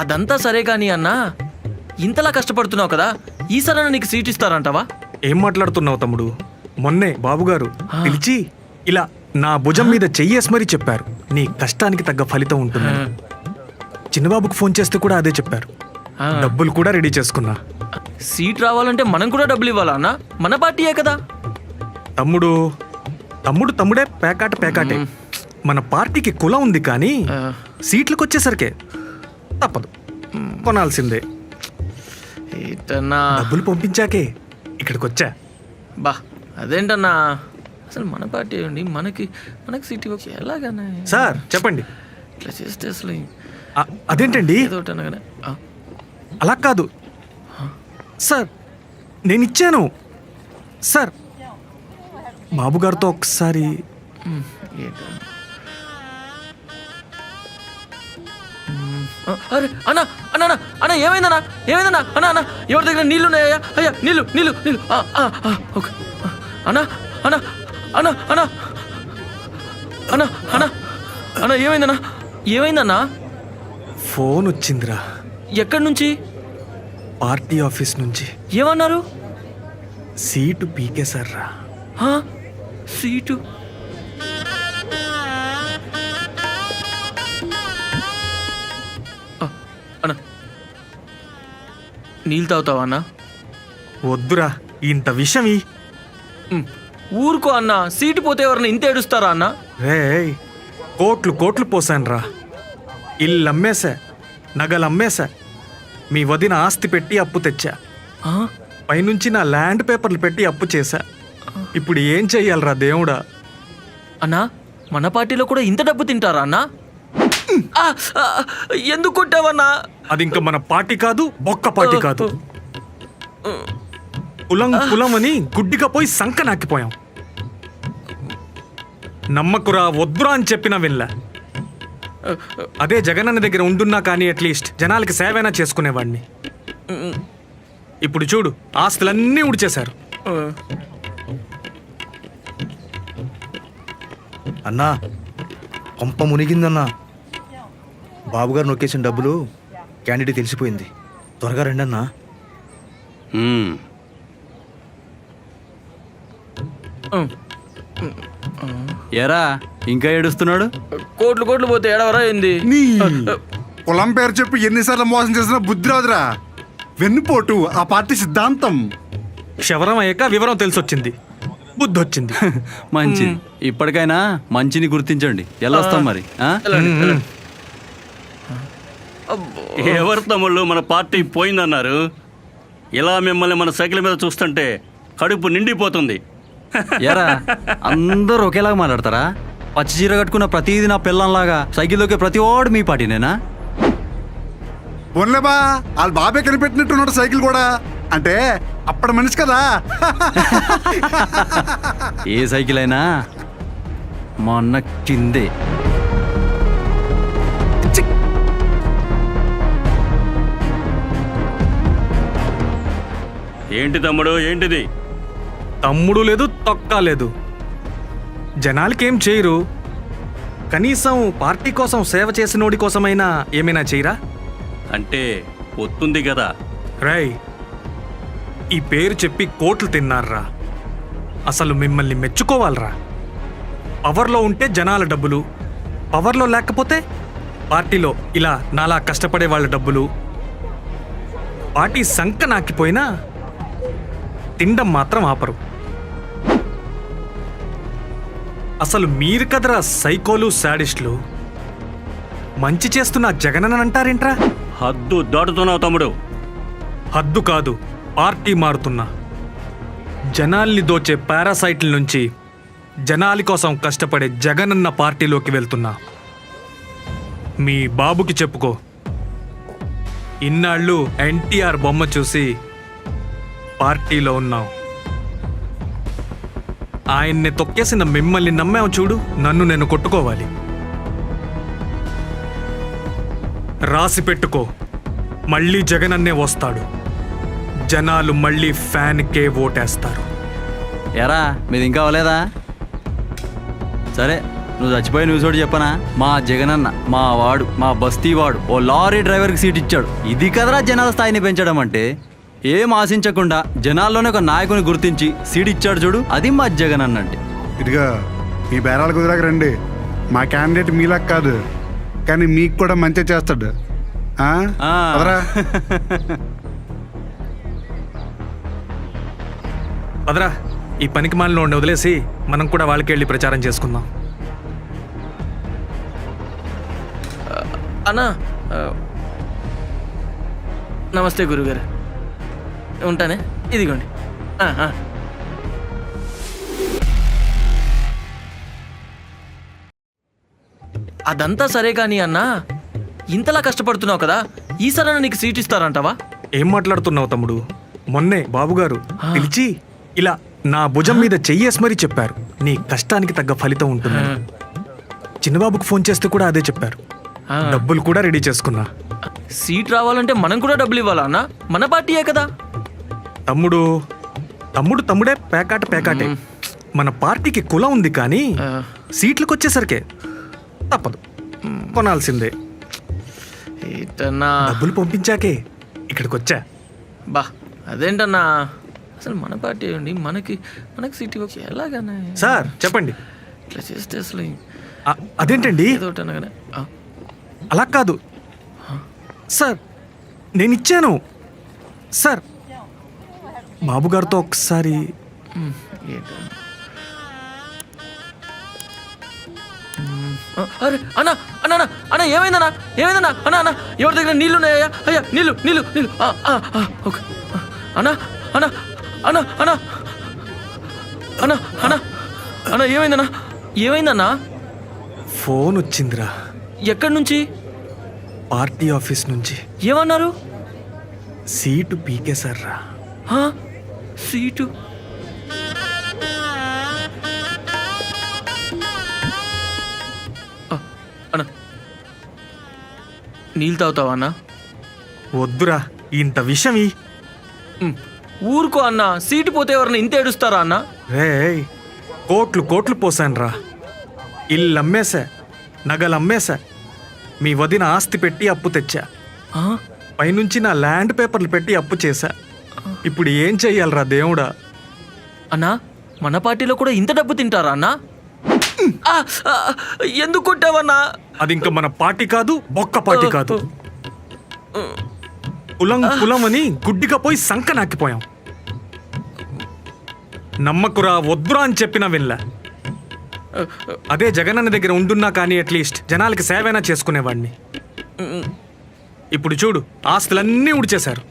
అదంతా సరే కానీ అన్నా ఇంతలా కష్టపడుతున్నావు కదా ఈసారైనా నీకు సీట్ ఇస్తారంటావా? ఏం మాట్లాడుతున్నావు తమ్ముడు? మొన్నే బాబుగారు పిలిచి ఇలా నా భుజం మీద చెయ్యేసి మరీ చెప్పారు. నీ కష్టానికి తగ్గ ఫలితం ఉంటుందని. చిన్నబాబుకు ఫోన్ చేస్తే కూడా అదే చెప్పారు. డబ్బులు కూడా రెడీ చేసుకున్నా. సీట్ రావాలంటే మనం కూడా డబ్బులు ఇవ్వాలా అన్నా? మన పార్టీయే కదా. తమ్ముడు తమ్ముడు తమ్ముడే పేకాట పేకాటే. మన పార్టీకి కులం ఉంది కానీ సీట్లకు వచ్చేసరికే తప్పదు. కొనాల్సిందే. ఏంటన్నా? డబ్బులు పంపించాకే ఇక్కడికి వచ్చా బా అదేంటన్నా? అసలు మన పార్టీ అండి మనకి మనకి సీట్ ఇవ్వచ్చు ఎలాగన్నా సార్ చెప్పండి. ఇట్లా చేస్తే అసలు అదేంటండి? ఏదో ఒకటి అనగానే ఆ, అలా కాదు. సార్ నేను ఇచ్చాను సార్ బాబుగారితో ఒకసారి ఏంటన్నా? అరే అన్న అన్న అన్న అన్న ఏమైందన్నా ఏమైందన్నా అన్న అన్న ఎవరి దగ్గర నీళ్ళు ఉన్నాయా అయ్యా నీళ్ళు నీళ్ళు నీళ్ళు ఓకే అన్న అన్న అన్న అన్న అన్న అన్న అన్న ఏమైందన్నా ఏమైందన్నా ఫోన్ వచ్చిందిరా ఎక్కడి నుంచి పార్టీ ఆఫీస్ నుంచి ఏమన్నారు సీటు పీకేశారా సీటు అన్న. నీళ్ళు తాగుతావా అన్న? వద్దురా ఇంత ఉమ్, ఊరుకో అన్న సీటు పోతే ఎవరన్నా ఇంత ఏడుస్తారా అన్న? రే కోట్లు కోట్లు పోసానురా. ఇల్లు అమ్మేశా నగలు అమ్మేశా. మీ వదిన ఆస్తి పెట్టి అప్పు తెచ్చా. ఆ, పైనుంచి నా ల్యాండ్ పేపర్లు పెట్టి అప్పు చేశా. ఇప్పుడు ఏం చెయ్యాలరా దేవుడా? అన్నా మన పార్టీలో కూడా ఇంత డబ్బు తింటారా అన్న? ఎందుకు కొట్టావన్నా? అది ఇంకా మన పార్టీ కాదు బొక్క పార్టీ కాదు. కులం కులం అని గుడ్డిగా పోయి సంక నాకిపోయాం. నమ్మకురా వద్దురా అని చెప్పినా వినలే. అదే జగనన్న దగ్గర ఉండున్నా కానీ అట్లీస్ట్ జనాలకి సేవైనా చేసుకునేవాడిని ఇప్పుడు చూడు ఆస్తులన్నీ ఉడిచేశారు అన్నా కొంప మునిగిందన్నా. బాబుగారు నొక్కేసిన డబ్బులు క్యాండిడేట్ తెలిసిపోయింది. త్వరగా రండి అన్నా. ఎరా ఇంకా ఏడుస్తున్నాడు? కోట్లు కోట్లు పోతే ఏడవరా ఏంది? నీ. కులం పేరు చెప్పి ఎన్నిసార్లు మోసం చేసినా బుద్ధి రాదురా. వెన్నుపోటు ఆ పార్టీ సిద్ధాంతం. క్షవరం అయ్యాక వివరం తెలిసొచ్చింది. బుద్ధి వచ్చింది మంచిది ఇప్పటికైనా మంచిని గుర్తించండి. వెళ్ళొస్తాం మరి ఆ? ఎవరు తమ్ముళ్ళు? మన పార్టీ పోయిందన్నారు. ఇలా మిమ్మల్ని మన సైకిల్ మీద చూస్తుంటే కడుపు నిండిపోతుంది. ఎరా అందరూ ఒకేలాగా మాట్లాడతారా? పచ్చి చీర కట్టుకున్న ప్రతిదీ నా పిల్లంలాగా సైకిల్లోకి ప్రతి ఓడు మీ పార్టీనేనా? పోన్లేబా వాళ్ళ బాబే కనిపెట్టినట్టున్నాడు సైకిల్ కూడా. అంటే అప్పటి మనిషి కదా. ఏ సైకిల్ అయినా మొన్న కిందే. ఏంటి తమ్ముడు ఏంటిది? తమ్ముడు లేదు తొక్క లేదు. జనాలకేం చేయరు. కనీసం పార్టీ కోసం సేవ చేసినోడి కోసమైనా ఏమైనా చేయరా? అంటే ఒత్తుంది కదా. రై ఈ పేరు చెప్పి కోట్లు తిన్నారా? అసలు మిమ్మల్ని మెచ్చుకోవాలరా? పవర్లో ఉంటే జనాల డబ్బులు పవర్లో లేకపోతే పార్టీలో ఇలా నాలా కష్టపడే వాళ్ళ డబ్బులు. పార్టీ సంక నాకిపోయినా తినడం మాత్రం ఆపరు. అసలు మీరు కదరా సైకోలు శాడిస్టులు? మంచి చేస్తున్న జగనని అంటారేంట్రా? హద్దు దాటుతున్నావు తమ్ముడు. హద్దు కాదు పార్టీ మారుతున్నా. జనాల్ని దోచే పారాసైట్ల నుంచి జనాలి కోసం కష్టపడే జగనన్న పార్టీలోకి వెళ్తున్నా. మీ బాబుకి చెప్పుకో. ఇన్నాళ్ళు ఎన్టీఆర్ బొమ్మ చూసి పార్టీలో ఉన్నాం ఆయన్ని తొక్కేసిన మిమ్మల్ని నమ్మావు చూడు నన్ను నేను కొట్టుకోవాలి. రాసి పెట్టుకో మళ్ళీ జగనన్నే వస్తాడు. జనాలు మళ్ళీ ఫ్యాన్కే ఓటేస్తారు. ఎరా మీది ఇంకా అవ్వలేదా? సరే నువ్వు చచ్చిపోయి న్యూస్ ఒకటి చెప్పనా? మా జగనన్న మా వాడు మా బస్తీ వాడు ఓ లారీ డ్రైవర్కి సీట్ ఇచ్చాడు. ఇది కదరా జనాల స్థాయిని పెంచడం అంటే? ఏం ఆశించకుండా జనాల్లోనే ఒక నాయకుని గుర్తించి సీట్ ఇచ్చాడు చూడు. అది మా జగనన్న అంటే ఇదిగా మీ బేరాలు కుదిరాక రండి. మా క్యాండిడేట్ మీలా కాదు. కానీ మీకు కూడా మంచి చేస్తాడు. పదరా. ఈ పనికి మాలిన వదిలేసి మనం కూడా వాళ్ళకి వెళ్ళి ప్రచారం చేసుకుందాం. అన్నా నమస్తే గురుగారు. ఉంటానే? ఇదిగోండి. అదంతా సరే కానీ అన్నా ఇంతలా కష్టపడుతున్నావు కదా ఈసారైనా నీకు సీట్ ఇస్తారంటావా? ఏం మాట్లాడుతున్నావు తమ్ముడు? మొన్నే బాబుగారు పిలిచి ఇలా నా భుజం మీద చెయ్యేసి మరీ చెప్పారు. నీ కష్టానికి తగ్గ ఫలితం ఉంటుంది. చిన్నబాబుకు ఫోన్ చేస్తే కూడా అదే చెప్పారు. డబ్బులు కూడా రెడీ చేసుకున్నా. సీట్ రావాలంటే మనం కూడా డబ్బులు ఇవ్వాలా అన్నా? మన పార్టీయే కదా. తమ్ముడు తమ్ముడు తమ్ముడే పేకాట పేకాటే. మన పార్టీకి కులం ఉంది కానీ. సీట్లకు వచ్చేసరికే తప్పదు. కొనాల్సిందే. డబ్బులు పంపించాకే ఇక్కడికి వచ్చా బా అదేంటన్నా? అసలు మన పార్టీ అండి మనకి మనకి సీట్ ఇవ్వచ్చు ఎలాగన్నా సార్ చెప్పండి. ఇట్లా చేస్తే అసలు అదేంటండి? అలా కాదు. సార్ నేను ఇచ్చాను సార్ ఒకసారి ఏంటన్నా ఉమ్, ఆ, అరే అన్న అన్న అన్న అన్న ఏమైందన్నా? ఏమైందన్నా? అన్న అన్న ఎవరి దగ్గర నీళ్ళు ఉన్నాయా అయ్యా నీళ్ళు నీళ్ళు నీళ్ళు ఓకే. అన్న అన్న అన్న అన్న అన్న అన్న అన్న ఏమైందన్నా? ఏమైందన్నా? ఫోన్ వచ్చిందిరా. ఎక్కడి నుంచి? పార్టీ ఆఫీస్ నుంచి. ఏమన్నారు? సీటు పీకేశారా సీటు. అన్న. నీళ్ళు తాగుతావా అన్న? వద్దురా ఇంత ఉమ్, ఊరుకో అన్న. సీటు పోతే ఎవరన్నా ఇంత ఏడుస్తారా అన్న? రే కోట్లు కోట్లు పోసానురా. ఇల్లు అమ్మేశా నగలు అమ్మేశా. మీ వదిన ఆస్తి పెట్టి అప్పు తెచ్చా. ఆ, పైనుంచి నా ల్యాండ్ పేపర్లు పెట్టి అప్పు చేశా. ఇప్పుడు ఏం చెయ్యాలరా దేవుడా? అన్న మన పార్టీలో కూడా ఇంత డబ్బు తింటారా అన్న? ఆ, ఆ, ఎందుకు కొట్టావన్నా? అది ఇంకా మన పార్టీ కాదు బొక్క పార్టీ కాదు. కులం కులం అని గుడ్డిగా పోయి సంక నాకిపోయాం. నమ్మకురా వద్దురా అని చెప్పినా వినలే. అదే జగనన్న దగ్గర ఉండున్నా కానీ అట్లీస్ట్ జనాలకి సేవైనా చేసుకునేవాడిని. ఇప్పుడు చూడు ఆస్తులన్నీ ఉడిచేశారు.